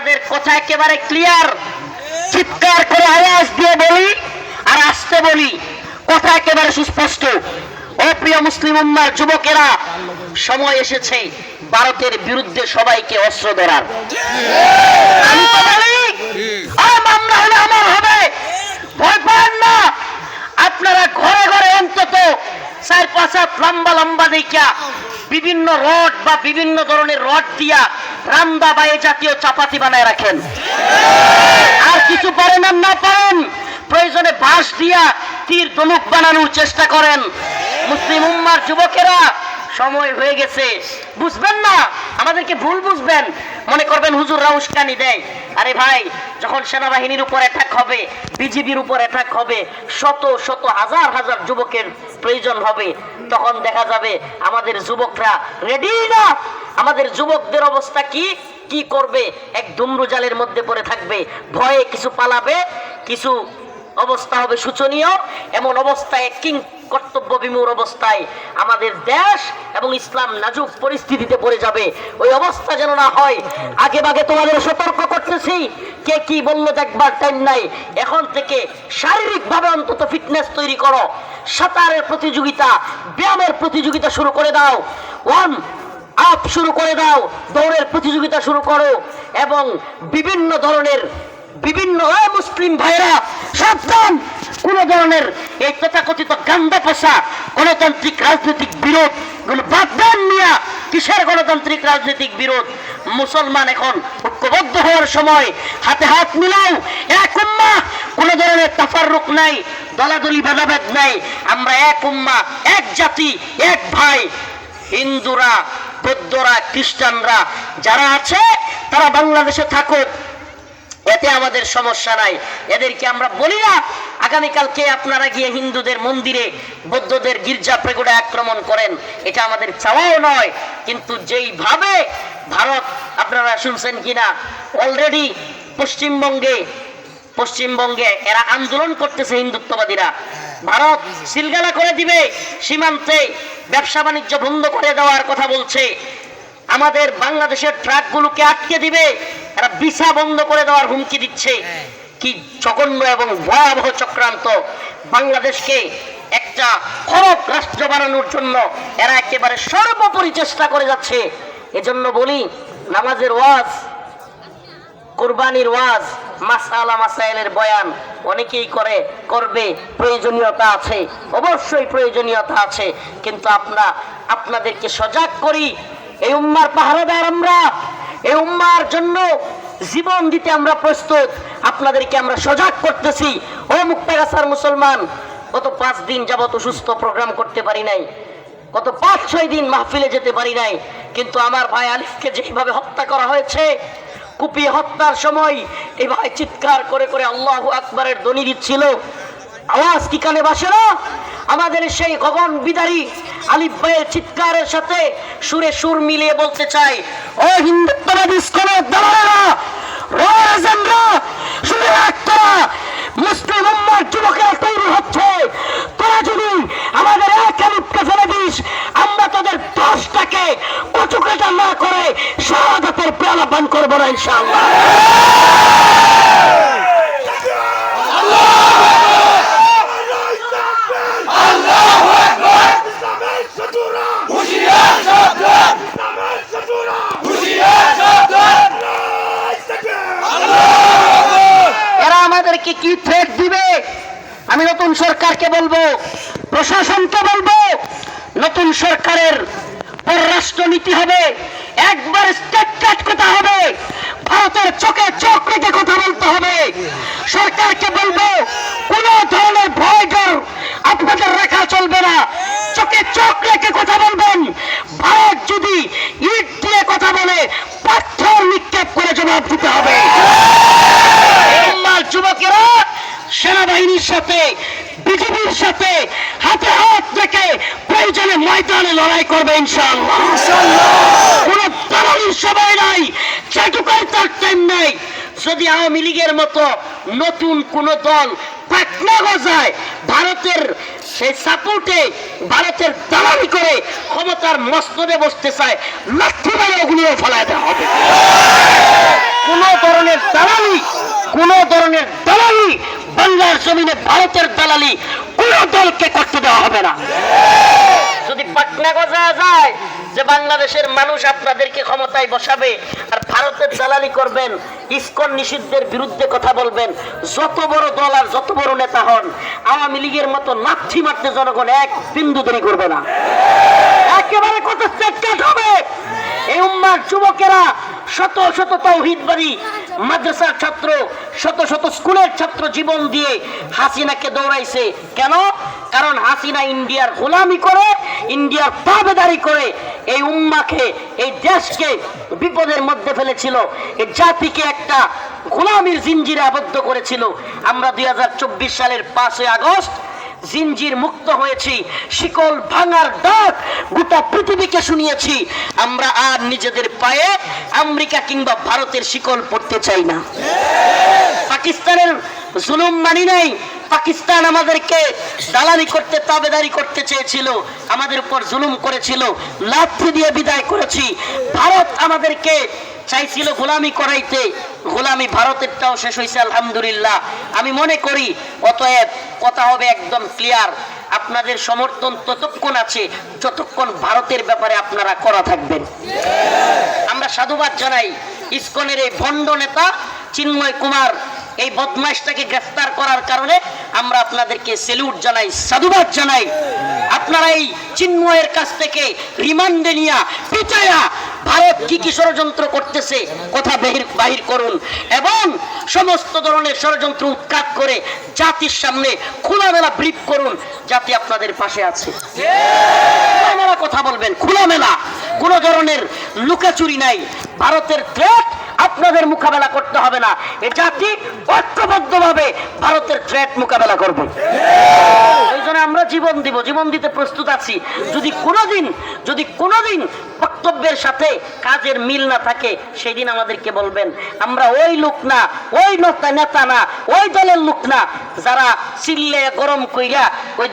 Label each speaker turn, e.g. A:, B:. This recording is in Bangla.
A: আমাদের কথা একেবারে ক্লিয়ার চিৎকার করে আওয়াজ দিয়ে বলি আর আসতে বলি। কথা একেবারে সুস্পষ্ট। ও প্রিয় মুসলিম উম্মার যুবকেরা সময় এসেছে ভারতের বিরুদ্ধে সবাইকে অস্ত্র ধরার। আমি তো বলি? মামলা হলে আমার হবে। ভয় পান না। আপনারা ঘরে ঘরে অন্তত চার পাঁচ লম্বা লম্বা দেখিয়া বিভিন্ন রড বা বিভিন্ন ধরনের রড দিয়া রান্দা বা জাতীয় চাপাতি বানায় রাখেন। আর কিছু পারেন আর না পারেন প্রয়োজনে বাঁশ দিয়া তীর ধনুক বানানোর চেষ্টা করেন। মুসলিম উম্মার যুবকেরা, সময় হয়ে গেছে। বুঝবেন না, আমাদেরকে ভুল বুঝবেন। মনে করবেন হুজুর উস্কানি দেয়। আরে ভাই, যখন সেনাবাহিনীর উপর অ্যাটাক হবে, বিজিবির উপর অ্যাটাক হবে, শত শত হাজার হাজার যুবকের প্রয়োজন হবে, তখন দেখা যাবে আমাদের যুবকরা রেডি না? আমাদের যুবকদের অবস্থা কি? কি করবে? এক দুমরু জালের মধ্যে পড়ে থাকবে, ভয়ে কিছু পালাবে, কিছু অবস্থা হবে শোচনীয়। এমন অবস্থায় কিং কর্তব্য বিমূর অবস্থায় আমাদের দেশ এবং ইসলাম নাজুক পরিস্থিতিতে পড়ে যাবে। ওই অবস্থা যেন না হয়। আগে ভাগে তোমাদের সতর্ক করতেছি। কে কি বলল দেখবার টাইম নাই। এখন থেকে শারীরিকভাবে অন্তত ফিটনেস তৈরি করো। সাঁতারের প্রতিযোগিতা, ব্যায়ামের প্রতিযোগিতা শুরু করে দাও। ওয়ান আপ শুরু করে দাও। দৌড়ের প্রতিযোগিতা শুরু করো। এবং বিভিন্ন ধরনের বিভিন্ন মুসলিম ভাইরা সাবধান। কোন ধরনের এই তথাকথিত গান্ধা পোষা গণতান্ত্রিক রাজনৈতিক বিরোধগুলো বাদ দেন কিসের গণতান্ত্রিক রাজনৈতিক বিরোধ? মুসলমান এখন ঐক্যবদ্ধ হওয়ার সময় হাতে হাত মিলাও। এক উম্মা, কোন ধরনের তাফারুক নাই, দলাদলি ভেদাভেদ নাই। আমরা এক উম্মা, এক জাতি, এক ভাই। হিন্দুরা, বৌদ্ধরা, খ্রিস্টানরা যারা আছে, তারা বাংলাদেশে থাকুক। এতে আমাদের সমস্যা নাই। এদেরকে আমরা বলি না, আগামীকালকে আপনারা গিয়ে হিন্দুদের মন্দিরে বৌদ্ধদের গির্জা প্রেগুড়ে আক্রমণ করেন, এটা আমাদের চাওয়াও নয়। কিন্তু যেইভাবে ভারত, আপনারা শুনছেন কিনা, অলরেডি পশ্চিমবঙ্গে পশ্চিমবঙ্গে এরা আন্দোলন করতেছে হিন্দুত্ববাদীরা। ভারত সিলগালা করে দিবে, সীমান্তে ব্যবসা বাণিজ্য বন্ধ করে দেওয়ার কথা বলছে। আমাদের বাংলাদেশের ট্রাকগুলোকে আটকে দিবে এরা ভিসা বন্ধ করে দেওয়ার হুমকি দিচ্ছে। কি জঘন্য এবং ভয়াবহ চক্রান্ত বাংলাদেশকে একটা খরব রাষ্ট্র বানানোর জন্য এরা একেবারে সর্বোপরি চেষ্টা করে যাচ্ছে। এজন্য বলি নামাজের ওয়াজ কোরবানির ওয়াজ মাসালা মাসাইলের বয়ান অনেকেই করে করবে প্রয়োজনীয়তা আছে অবশ্যই প্রয়োজনীয়তা আছে কিন্তু আমরা আপনাদেরকে সজাগ করি এই উম্মার পাহারাদার আমরা এই উম্মার জন্য জীবন দিতে আমরা প্রস্তুত। আপনাদেরকে আমরা সজাগ করতেছি। ও মুক্তাগাছার মুসলমান, গত পাঁচ দিন যাবত অসুস্থ প্রোগ্রাম করতে পারি নাই। গত পাঁচ, ছয় দিন মাহফিলে যেতে পারি নাই। কিন্তু আমার ভাই আলিফকে যেভাবে হত্যা করা হয়েছে, কুপিয়ে হত্যার সময় এই ভাই চিৎকার করে করে আল্লাহ আকবরের ধ্বনি দিচ্ছিল। আওয়াজ কি কানে বাসে না? আমাদের সেই গগন বিদারী আলিফ ভাইয়ের চিৎকারের সাথে সুরে সুর মিলিয়ে বলতে চাই, ও হিন্দুত্ববাদী স্কলের দালালেরা রয়েজেন্দ্রা শুনে রাখ তোরা মুসলিম উম্মার যুবকেরা তৈরি হচ্ছে। তোরা যদি আমাদের এক আলিফকে ফেলে দিস, আমরা তোদের দশটাকে কচুকাটা না করে শাহাদাতের পেয়ালা পান করব না, ইনশাআল্লাহ। আমাদেরকে কি থ্রেট দিবে? আমি নতুন সরকারকে বলব, প্রশাসনকে বলব, নতুন সরকারের পররাষ্ট্র নীতি হবে, একবার স্টেট কাট কথা হবে, ভারতের চোখে চোখ রেখে কথা বলতে হবে। সরকারকে বলব, কোন ধরনের ভয় ডর আপনাদের রাখা চলবে না। চোখে চোখ রেখে কথা বলবেন। ভারত যদি ইট দিয়ে কথা বলে, পাথর নিক্ষেপ করে জবাব দিতে হবে। যুবকেরা সেনাবাহিনীর সাথে বিজেপির সাথে হাতে হাত রেখে প্রয়োজনে ময়দানে লড়াই করবে ইনশাআল্লাহ। কোন দালালির সবাই নাই চাটুকার তার টাইম নাই যদি আওয়ামী লীগের মতো নতুন কোন দল পাটনা ভারতের সেই সাপোর্টে ভারতের দালালি করে ক্ষমতার মস্তদে বসতে চায়, লাঠি মেরে ওগুলিও ফেলায় দেওয়া হবে। কোন ধরনের দালালি, কোন ধরনের দালালি বাংলার জমিনে ভারতের দালালি কোন দলকে করতে দেওয়া হবে না। যদি পাটনা গজা যায় যে বাংলাদেশের মানুষ আপনাদেরকে ক্ষমতায় বসাবে আর ভারতের দালালি করবেন, ইস্কন নিষিদ্ধের বিরুদ্ধে কথা বলবেন, যত বড় দল আর যত বড় নেতা হন, আওয়ামী লীগের মতো লাথি মারতে জনগণ এক বিন্দু দেরি করবে না। একেবারে কত চেষ্টা হবে? এই উম্মার যুবকেরা শত শত তৌহিদবাদী, মাদ্রাসার ছাত্র, শত শত স্কুলের ছাত্র জীবন দিয়ে হাসিনাকে দৌড়াইছে। কেন? কারণ হাসিনা ইন্ডিয়ার গোলামি করে, ইন্ডিয়ার তাবেদারি করে এই উম্মাকে, এই দেশকে বিপদের মধ্যে ফেলেছিল, এই জাতিকে একটা গোলামির জিঞ্জিরে আবদ্ধ করেছিল। আমরা দুই হাজার চব্বিশ সালের পাঁচই আগস্ট জিনজির মুক্ত হয়েছি, শিকল ভাঙার ডাক গোটা পৃথিবীকে শুনিয়েছি। আমরা আর নিজেদের পায়ে আমেরিকা কিংবা ভারতের শিকল পড়তে চাই না। পাকিস্তানের জুলুম মানি নাই পাকিস্তান আমাদেরকে দালালি করতে, তাবেদারি করতে চেয়েছিল, আমাদের উপর জুলুম করেছিল, লাথি দিয়ে বিদায় করেছি। ভারত আমাদেরকে চাইছিল গোলামি করাইতে, গোলামি ভারতেরটাও শেষ হয়েছে আলহামদুলিল্লাহ। আমি মনে করি, অতএব কথা হবে একদম ক্লিয়ার আপনাদের সমর্থন ততক্ষণ আছে, যতক্ষণ ভারতের ব্যাপারে আপনারা করা থাকবেন। আমরা সাধুবাদ জানাই, ইসকনের এই ভণ্ড নেতা চিন্ময় কুমার, এই বদমাইশটাকে গ্রেফতার করার কারণে আমরা আপনাদেরকে সেলুট জানাই, সাধুবাদ জানাই। আপনারা এই চিন্ময়ের কাছ থেকে রিমান্ডে নিয়া পিটায়া ভারত কি কি ষড়যন্ত্র করতেছে, কথা বাহির বাহির করুন। এবং সমস্ত ধরনের ষড়যন্ত্র উৎখাত করে জাতির সামনে খোলামেলা ব্রিফ করুন, জাতি আপনাদের পাশে আছে। খোলামেলা কথা বলবেন, খোলামেলা। কোনো ধরনের লুকাচুরি নাই। ভারতের থ্রেট আপনাদের মোকাবেলা করতে হবে না। এ জাতি ঐক্যবদ্ধভাবে ভারতের থ্রেট মোকাবেলা করবে। ওই জন্য আমরা জীবন দিব, জীবন দিতে প্রস্তুত আছি। যদি কোনোদিন যদি কোনোদিন বক্তব্যের সাথে কাজের মিল না থাকে সেই দিন আমাদেরকে বলবেন, আমরা ওই লোক না, ওই নেতা না, ওই দলের লোক না, যারা চিল্লে গরম কইরা ওই